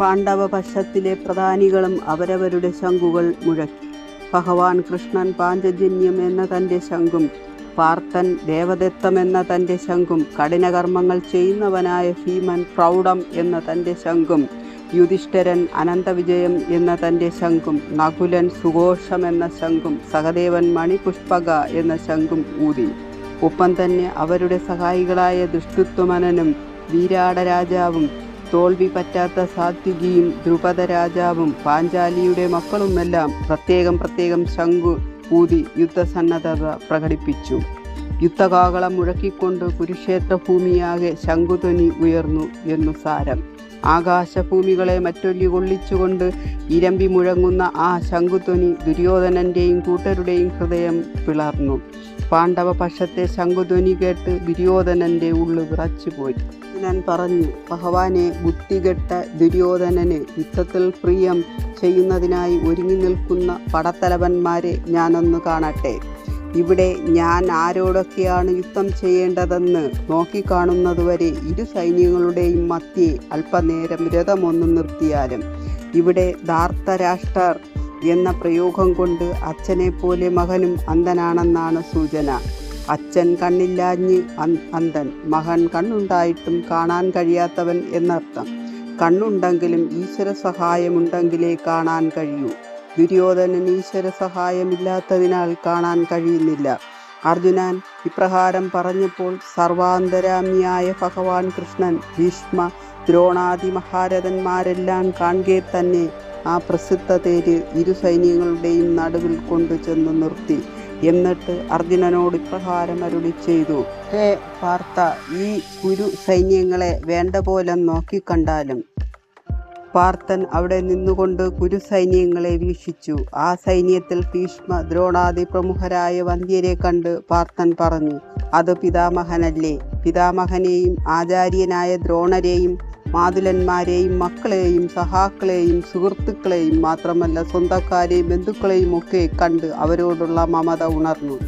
പാണ്ഡവ പക്ഷത്തിലെ പ്രധാനികളും അവരവരുടെ ശംഖുകൾ മുഴക്കി. ഭഗവാൻ കൃഷ്ണൻ പാഞ്ചജന്യം എന്ന തന്റെ ശംഖും പാർത്തൻ ദേവദത്തം എന്ന തന്റെ ശംഖും കഠിനകർമ്മങ്ങൾ ചെയ്യുന്നവനായ ഭീമൻ പ്രൗഢം എന്ന തന്റെ ശംഖും യുധിഷ്ഠരൻ അനന്തവിജയം എന്ന തന്റെ ശംഖും നകുലൻ സുഘോഷം എന്ന ശംഖും സഹദേവൻ മണിപുഷ്പക എന്ന ശംഖും ഊതി. ഒപ്പം തന്നെ അവരുടെ സഹായികളായ ദുഷ്ടുത്വമനനും വീരാട രാജാവും തോൽവി പറ്റാത്ത സാത്വികിയും ദ്രുപദ രാജാവും പാഞ്ചാലിയുടെ മക്കളുമെല്ലാം പ്രത്യേകം പ്രത്യേകം ശംഖു ഊതി യുദ്ധസന്നദ്ധത പ്രകടിപ്പിച്ചു. യുദ്ധകാകളം മുഴക്കിക്കൊണ്ട് കുരുക്ഷേത്ര ഭൂമിയാകെ ശംഖുധ്വനി ഉയർന്നു എന്നു സാരം. ആകാശഭൂമികളെ മറ്റൊല്ലി കൊള്ളിച്ചുകൊണ്ട് ഇരമ്പി മുഴങ്ങുന്ന ആ ശംഖുധ്വനി ദുര്യോധനന്റെയും കൂട്ടരുടെയും ഹൃദയം പിളർന്നു. പാണ്ഡവ പക്ഷത്തെ ശംഖുധ്വനി കേട്ട് ദുര്യോധനന്റെ ഉള്ളു വിറച്ചുപോയി. ഞാൻ പറഞ്ഞു ഭഗവാനെ ബുദ്ധികെട്ട ദുര്യോധനന് യുദ്ധത്തിൽ പ്രിയം ചെയ്യുന്നതിനായി ഒരുങ്ങി നിൽക്കുന്ന പടത്തലവന്മാരെ ഞാനൊന്ന് കാണട്ടെ. ഇവിടെ ഞാൻ ആരോടൊക്കെയാണ് യുദ്ധം ചെയ്യേണ്ടതെന്ന് നോക്കിക്കാണുന്നതുവരെ ഇരു സൈന്യങ്ങളുടെയും മധ്യേ അല്പനേരം രഥമൊന്ന് നിർത്തിയാലും. ഇവിടെ ധാർത്തരാഷ്ട്രർ എന്ന പ്രയോഗം കൊണ്ട് അച്ഛനെ പോലെ മകനും അന്ധനാണെന്നാണ് സൂചന. അച്ഛൻ കണ്ണില്ലാഞ്ഞ് അന്ധൻ. മകൻ കണ്ണുണ്ടായിട്ടും കാണാൻ കഴിയാത്തവൻ എന്നർത്ഥം. കണ്ണുണ്ടെങ്കിലും ഈശ്വര സഹായമുണ്ടെങ്കിലേ കാണാൻ കഴിയൂ. ദുര്യോധനൻ ഈശ്വര സഹായമില്ലാത്തതിനാൽ കാണാൻ കഴിയുന്നില്ല. അർജുനൻ ഇപ്രകാരം പറഞ്ഞപ്പോൾ സർവാന്തരാമിയായ ഭഗവാൻ കൃഷ്ണൻ ഭീഷ്മ ദ്രോണാദി മഹാരഥന്മാരെല്ലാം കാണുക തന്നെ ആ പ്രസിദ്ധ തേര് ഇരു സൈന്യങ്ങളുടെയും നടുവിൽ കൊണ്ടുചെന്ന് നിർത്തി. എന്നിട്ട് അർജുനനോട് ഇപ്രകാരം അരുളി ചെയ്തു ഹേ പാർത്ത ഈ കുരു സൈന്യങ്ങളെ വേണ്ട പോലെ നോക്കിക്കണ്ടാലും. പാർത്ഥൻ അവിടെ നിന്നുകൊണ്ട് കുരു സൈന്യങ്ങളെ വീക്ഷിച്ചു. ആ സൈന്യത്തിൽ ഭീഷ്മ ദ്രോണാദി പ്രമുഖരായ വന്ധ്യരെ കണ്ട് പാർത്ഥൻ പറഞ്ഞു അത് പിതാമഹനല്ലേ. പിതാമഹനെയും ആചാര്യനായ ദ്രോണരെയും മാതുലന്മാരെയും മക്കളെയും സഹാക്കളെയും സുഹൃത്തുക്കളെയും മാത്രമല്ല സ്വന്തക്കാരെയും ബന്ധുക്കളെയും ഒക്കെ കണ്ട് അവരോടുള്ള മമത ഉണർന്നു.